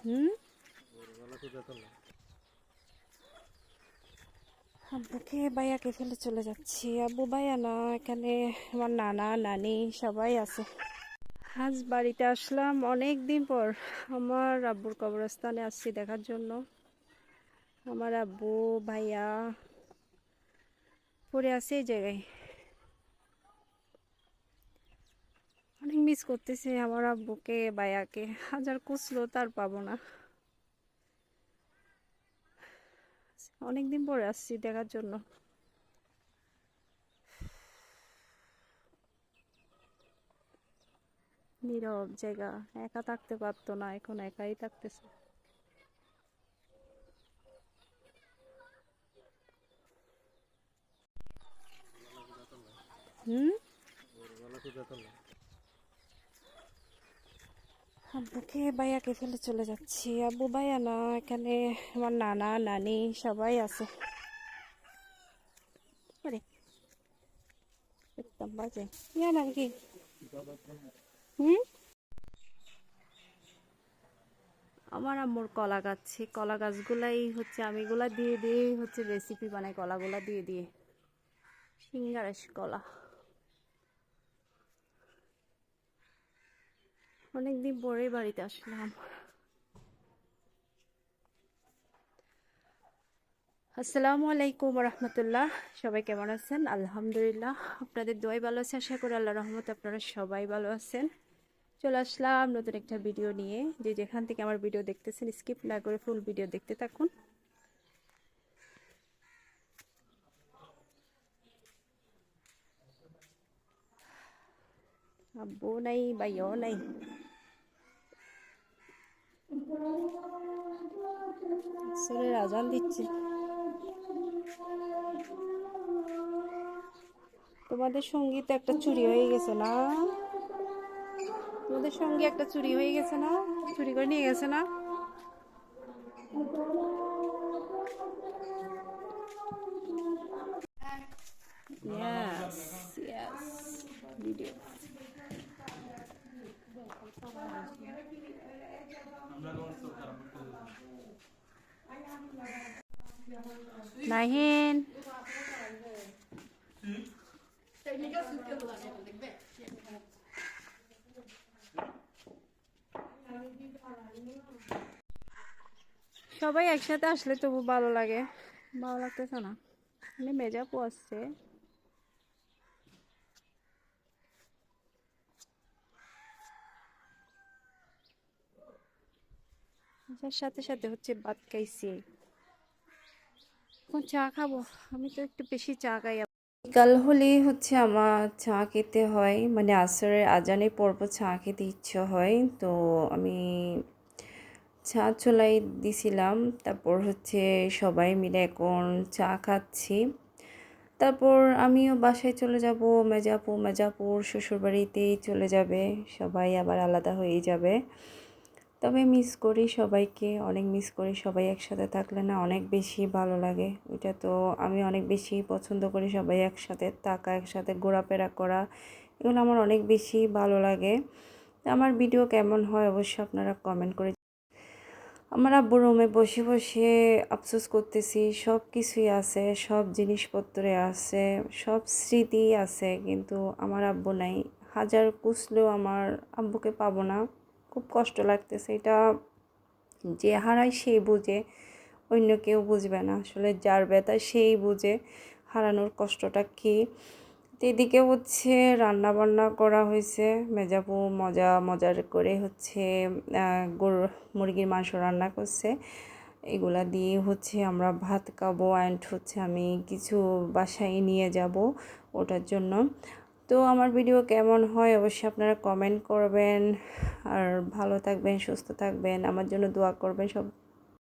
হুম? আব্বুকে ভাইয়াকে ফেলে চলে যাচ্ছি। আব্বু ভাইয়া না এখানে আমার নানা নানি সবাই আছে। আজ বাড়িতে আসলাম অনেক দিন পর। আমার আব্বুর কবরস্থানে আসছি দেখার জন্য। আমার আব্বু ভাইয়া পড়ে আছে এই জায়গায় অনেক মিস করতেছি আমার আব্বুকে, ভাইয়াকে। হাজার কুচলো তার পাবো না। অনেকদিন পরে আসছি দেখার জন্য। নীরব জায়গা, একা থাকতে পারতো না, এখন একাই থাকতেছে। হুম? আব্বুকে, ভাইয়াকে ফেলে চলে যাচ্ছি। আব্বু, ভাইয়া না, এখানে আমার নানা, নানি সবাই আছে। বাজে। ইয়া নাকি? হুম? আমার আম্মুর কলা গাছ, সেই কলা গাছগুলাই হচ্ছে আমি এগুলা দিয়ে দিয়ে হচ্ছে রেসিপি বানাই, কলাগুলা দিয়ে দিয়ে। সিঙ্গারাস কলা। অনেকদিন পরে বাড়িতে আসলাম। আসসালামু আলাইকুম রহমতুল্লাহ সবাই কেমন আছেন? আলহামদুলিল্লাহ, আপনাদের দোয়াই ভালো আছে, আশা করি আল্লাহ রহমত আপনারা সবাই ভালো আছেন। চলে আসলাম নতুন একটা ভিডিও নিয়ে। যে যেখান থেকে আমার ভিডিও দেখতেছেন, স্কিপ না করে ফুল ভিডিও দেখতে থাকুন। আব্বু নাই, ভাইও নাই। আসরের আজান দিচ্ছে তোমাদের সংগীত একটা চুরি হয়ে গেছে না তোমাদের সঙ্গে একটা চুরি হয়ে গেছে না চুরি করে নিয়ে গেছে না Yes, yes. Video. নাহিন। সবাই একসাথে আসলে তবু ভালো লাগে। ভালো লাগতেছে না। মানে মেজা পোয়াচ্ছে সাথে সাথে হচ্ছে ভাত খাইছি। এখন চা খাব। আমি তো একটু বেশি চা খাই। বিকাল হলেই হচ্ছে আমার চা খেতে হয়। মানে আসরের আজানে পর্ব চা খেতে ইচ্ছে হয়। তো আমি চা চলাই দিছিলাম। তারপর হচ্ছে সবাই মিলে এখন চা খাচ্ছি। তারপর আমিও বাসায় চলে যাব। মেজাপুর মেজাপুর শ্বশুরবাড়িতেই চলে যাবে। সবাই আবার আলাদা হয়ে যাবে। তবে মিস করি সবাইকে, অনেক মিস করি, সবাই একসাথে থাকলে না অনেক বেশি ভালো লাগে। ওইটা তো আমি অনেক বেশি পছন্দ করি সবাই একসাথে থাকা, একসাথে ঘোরাফেরা করা, এগুলো আমার অনেক বেশি ভালো লাগে। আমার ভিডিও কেমন হয় অবশ্যই আপনারা কমেন্ট করে আমার আব্বু রুমে বসে বসে আফসোস করতেছি, সব কিছুই আছে, সব জিনিসপত্রে আছে, সব স্মৃতি আছে, কিন্তু আমার আব্বু নাই। হাজার কুচলেও আমার আব্বুকে পাবো না। খুব কষ্ট লাগতেছে। এটা যে হারায় সেই বুঝে, অন্য কেউ বুঝবে না। আসলে যার ব্যথা সেই বুঝে হারানোর কষ্টটা কী? এদিকে হচ্ছে রান্না বান্না করা হয়েছে। মেজাপু মজা, মজার করে হচ্ছে গরুর, মুরগির মাংস রান্না করছে। এগুলা দিয়ে হচ্ছে আমরা ভাত খাব অ্যান্ড হচ্ছে আমি কিছু বাসায় নিয়ে যাব ওটার জন্য। তো আমার ভিডিও কেমন হয় অবশ্যই আপনারা কমেন্ট করবেন। আর ভালো থাকবেন, সুস্থ থাকবেন, আমার জন্য দোয়া করবেন সব